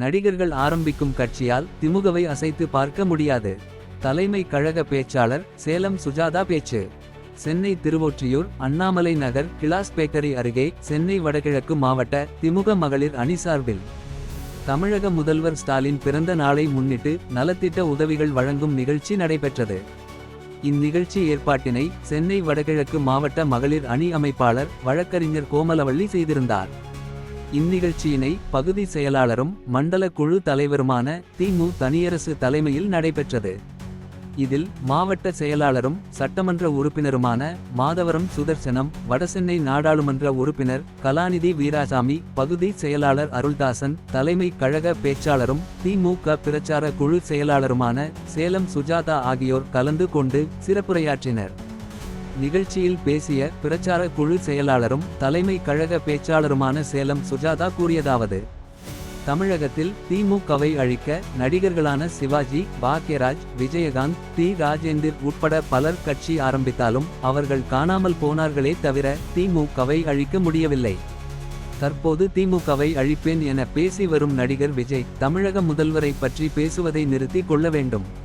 நடிகர்கள் ஆரம்பிக்கும் கட்சியால் திமுகவை அசைத்து பார்க்க முடியாது. தலைமை கழக பேச்சாளர் சேலம் சுஜாதா பேச்சு. சென்னை திருவொற்றியூர் அண்ணாமலை நகர் கிளாஸ் பேக்கரி அருகே சென்னை வடகிழக்கு மாவட்ட திமுக மகளிர் அணி சார்பில். தமிழக முதல்வர் ஸ்டாலின் பிறந்த நாளை முன்னிட்டு நலத்திட்ட உதவிகள் வழங்கும் நிகழ்ச்சி நடைபெற்றது. இந்நிகழ்ச்சி ஏற்பாட்டினை சென்னை வடகிழக்கு மாவட்ட மகளிர் அணி அமைப்பாளர் வழக்கறிஞர் கோமலவள்ளி செய்திருந்தார். இந்நிகழ்ச்சியினை பகுதி செயலாளரும் மண்டல குழு தலைவருமான திமு தனியரசு தலைமையில் நடைபெற்றது. இதில் மாவட்ட செயலாளரும் சட்டமன்ற உறுப்பினருமான மாதவரம் சுதர்சனம் வடசென்னை நாடாளுமன்ற உறுப்பினர் கலாநிதி வீராசாமி பகுதி செயலாளர் அருள்தாசன் தலைமை கழக பேச்சாளரும் திமுக பிரச்சார குழு செயலாளருமான சேலம் சுஜாதா ஆகியோர் கலந்து கொண்டு சிறப்புரையாற்றினர். நிகழ்ச்சியில் பேசிய பிரச்சார குழு செயலாளரும் தலைமை கழக பேச்சாளருமான சேலம் சுஜாதா கூறியதாவது. தமிழகத்தில் திமுகவை அழிக்க நடிகர்களான சிவாஜி பாக்யராஜ் விஜயகாந்த் தி ராஜேந்திர் உட்பட பலர் கட்சி ஆரம்பித்தாலும் அவர்கள் காணாமல் போனார்களே தவிர திமுகவை அழிக்க முடியவில்லை. தற்போது திமுகவை அழிப்பேன் என பேசி வரும் நடிகர் விஜய் தமிழக முதல்வரை பற்றி பேசுவதை நிறுத்தி கொள்ள வேண்டும்.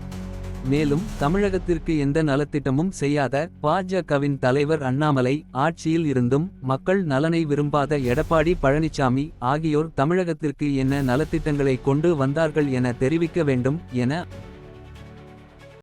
மேலும் தமிழகத்திற்கு எந்த நலத்திட்டமும் செய்யாத பாஜகவின் தலைவர் அண்ணாமலை ஆட்சியில் இருந்தும் மக்கள் நலனை விரும்பாத எடப்பாடி பழனிசாமி ஆகியோர் தமிழகத்திற்கு என்ன நலத்திட்டங்களை கொண்டு வந்தார்கள் என தெரிவிக்க வேண்டும் என